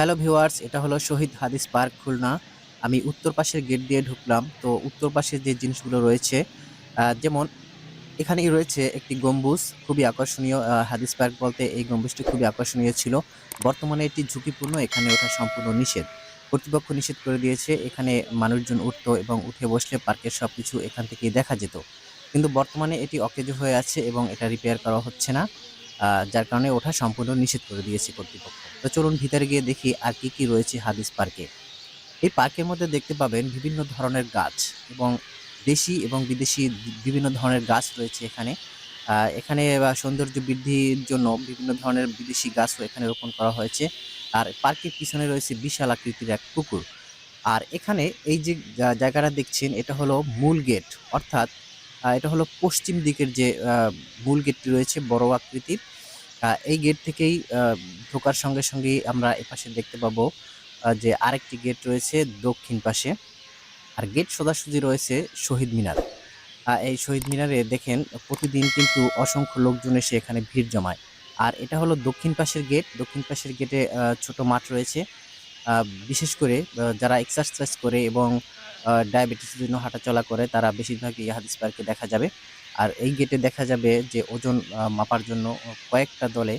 Hello viewers এটা হলো শহীদ হাদিস পার্ক খুলনা। আমি উত্তর পাশের গেট দিয়ে ঢুকলাম। তো উত্তর পাশে যে জিনিসগুলো রয়েছে যেমন এখানেই রয়েছে একটি গম্বুজ, খুবই আকর্ষণীয় হাদিস পার্ক বলতে এই গম্বুজটি খুবই আকর্ষণীয় ছিল। বর্তমানে এটি ঝুঁকিপূর্ণ, এখানে ওঠা সম্পূর্ণ নিষেধ। কর্তৃপক্ষ নিষেধ করে দিয়েছে, এখানে মানুষজন উঠতো এবং উঠে বসলে পার্কের সব কিছু এখান থেকেই দেখা যেত। কিন্তু বর্তমানে এটি অকেজো হয়ে আছে এবং এটা রিপেয়ার করা হচ্ছে না। যার কারণে ওঠা সম্পূর্ণ নিষেধ করে দিয়েছে কর্তৃপক্ষ। তো চলুন ভিতরে গিয়ে দেখি আর কি কি রয়েছে হাদিস পার্কে। এই পার্কের মধ্যে দেখতে পাবেন বিভিন্ন ধরনের গাছ এবং দেশি এবং বিদেশি বিভিন্ন ধরনের গাছ রয়েছে এখানে। এখানে সৌন্দর্য বৃদ্ধির জন্য বিভিন্ন ধরনের বিদেশি গাছও এখানে রোপণ করা হয়েছে। আর পার্কের পিছনে রয়েছে বিশাল আকৃতির এক পুকুর। আর এখানে এই যে জায়গাটা দেখছেন, এটা হলো মূল গেট। অর্থাৎ এটা হলো পশ্চিম দিকের যে মূল গেটটি রয়েছে, বড় আকৃতির। এই গেট থেকেই ঢোকার সঙ্গে সঙ্গেই আমরা এপাশে দেখতে পাবো যে আরেকটি গেট রয়েছে দক্ষিণ পাশে। আর গেট সোজাসুজি রয়েছে শহীদ মিনার। এই শহীদ মিনারে দেখেন, প্রতিদিন কিন্তু অসংখ্য লোকজন এসে এখানে ভিড় জমায়। আর এটা হলো দক্ষিণ পাশের গেট দক্ষিণ পাশের গেটে ছোট মাঠ রয়েছে। বিশেষ করে যারা এক্সারসাইজ করে এবং ডায়াবেটিসের জন্য হাঁটাচলা করে, তারা বেশিরভাগই হাদিস পার্কে দেখা যাবে। আর এই গেটে দেখা যাবে যে ওজন মাপার জন্য কয়েকটা দলে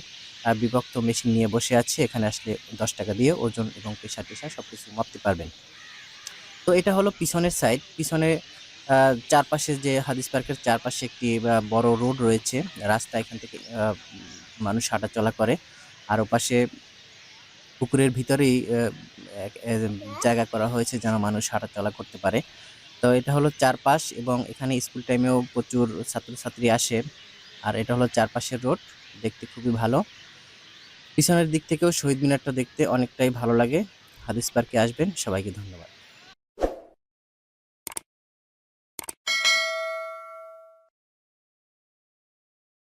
বিভক্ত মেশিন নিয়ে বসে আছে। এখানে আসলে দশ টাকা দিয়ে ওজন এবং পেশা টেশা সব কিছু মাপতে পারবেন। তো এটা হলো পিছনের সাইড পিছনে চারপাশে যে হাদিস পার্কের চারপাশে একটি বড় রোড রয়েছে। রাস্তা এখান থেকে মানুষ হাঁটাচলা করে। আর ওপাশে পুকুরের ভিতরেই জায়গা করা হয়েছে যেন মানুষ হাঁটাচলা করতে পারে। তো এটা হলো চারপাশ এবং এখানে স্কুল টাইমেও প্রচুর ছাত্রছাত্রী আসে। আর এটা হলো চারপাশের রোড, দেখতে খুবই ভালো। পিছনের দিক থেকেও শহীদ মিনারটা দেখতে অনেকটাই ভালো লাগে। হাদিস পার্কে আসবেন, সবাইকে ধন্যবাদ।